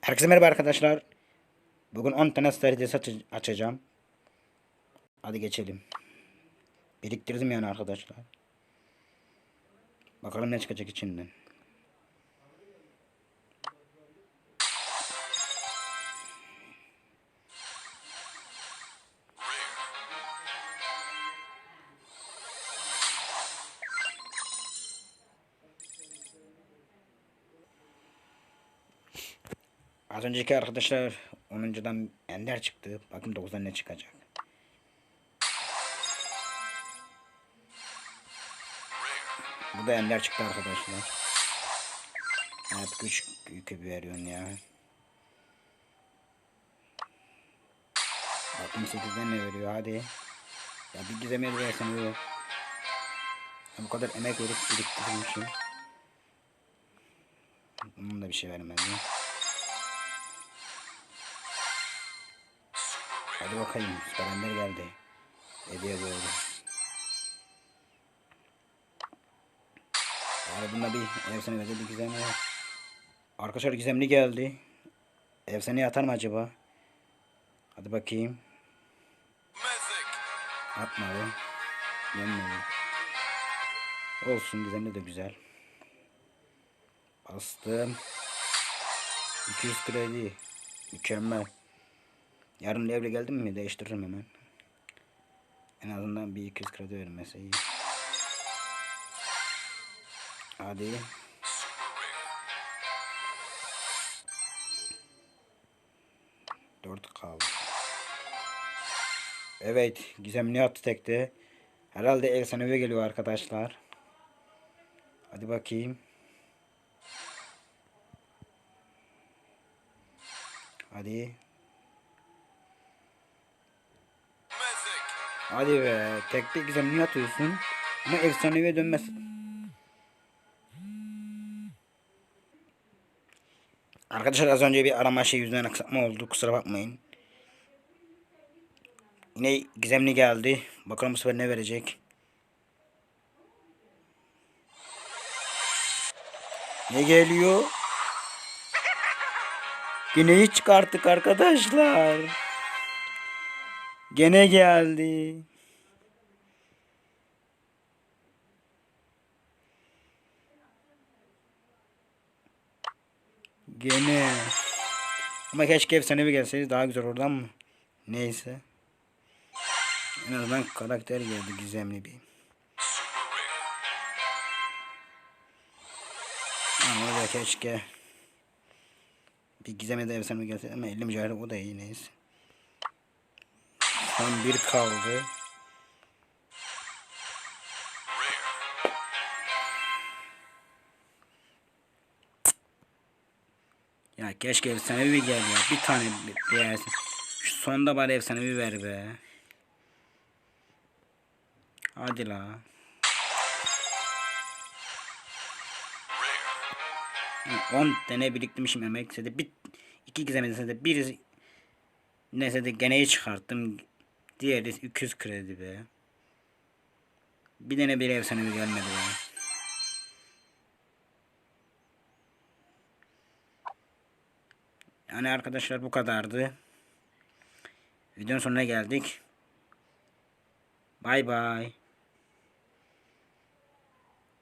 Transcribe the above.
Herkese merhaba arkadaşlar. Bugün 10 tane aç- açacağım. Hadi geçelim. Biriktirdim yani arkadaşlar. Bakalım ne çıkacak içinden. Az önceki arkadaşlar 10.dan Ender çıktı. Bakın 9'dan ne çıkacak. Bu da Ender çıktı arkadaşlar. Hep güç yükü veriyorsun ya. Bakın 8'den ne veriyor hadi. Ya bir gizemeye versen yok. Ya bu kadar emek verip biriktirmişim. Bunun da bir şey vermedi. Hadi bakayım. Süper geldi. Hediye doğru. Abi bunda bir efsane verdi bir gizemli. Arkadaşlar gizemli geldi. Efsane atar mı acaba? Hadi bakayım. Atmadı. Yenmedi. Olsun gizemli de güzel. Bastım. 200 kredi. Mükemmel. Yarın evle geldim mi değiştiririm hemen. En azından bir 200 kredi vermesi iyi. Hadi. Dört kaldı. Evet, gizemli attı tekte. Herhalde efsanevi geliyor arkadaşlar. Hadi bakayım. Hadi. Hadi be. Tekte gizemli atıyorsun. Ama efsaneviye dönmez. Arkadaşlar az önce bir arama şey yüzünden aksatma oldu. Kusura bakmayın. Yine gizemli geldi. Bakalım bu sefer ne verecek. Ne geliyor? Yine hiç çıkarttık arkadaşlar. Gene geldi. Gene. Ama keşke efsanevi gelseydi daha güzel oradan mı? Neyse. En azından karakter geldi gizemli bir. Ama da keşke bir gizemli de efsanevi gelseydi ama 50 mücadele o da iyi neyse. Son bir kaldı. Ya keşke efsanevi gel ya. Bir tane bir. Şu sonda bari efsanevi ver be. Hadi la. Ha, 10 tane biriktirmişim emek. bir iki gizemedese de bir neyse de geneyi çıkarttım. Diğeri 200 kredi be. Bir tane bir efsanevi gelmedi be. Yani arkadaşlar bu kadardı. Videonun sonuna geldik. Bay bay.